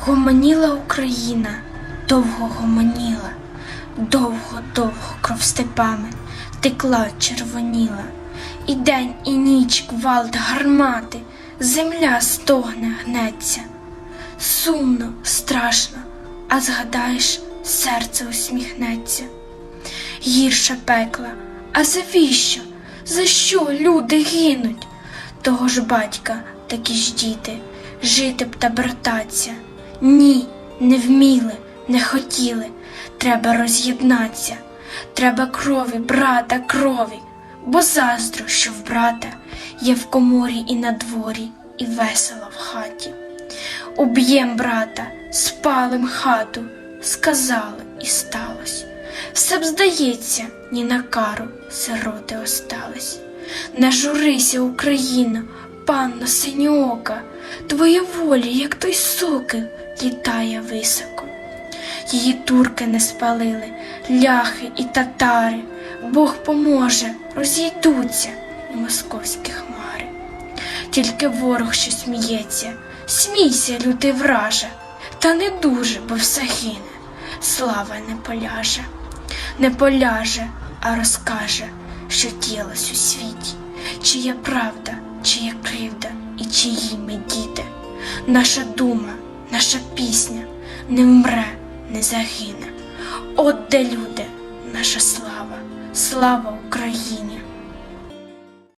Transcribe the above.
Гомоніла Україна, довго гомоніла, довго-довго кров степами текла, червоніла, і день, і ніч квалт гармати, земля стогне, гнеться. Сумно, страшно, а згадаєш, серце усміхнеться. Гірше пекла, а завіщо? За що люди гинуть? Того ж батька, такі ж діти, жити б та брататься. Ні, не вміли, не хотіли. Треба роз'єднатися. Треба крові, брата, крові, бо заздро, що в брата є в коморі і на дворі, і весело в хаті. Уб'єм брата, спалим хату, сказали і сталось. Все б здається, ні на кару сироти остались. Не журися, Україно, панно синьоока, твоя воля, як той сокіл, літає високо. Її турки не спалили, ляхи і татари. Бог поможе, розійдуться і московські хмари. Тільки ворог, що сміється, смійся, лютий враже, та не дуже, бо все гине, слава не поляже, не поляже, а розкаже, що ділось у світі, чия правда, чия кривда і чиї ми діти. Наша дума, наша пісня не вмре, не загине. От де люди, наша слава, слава Україні!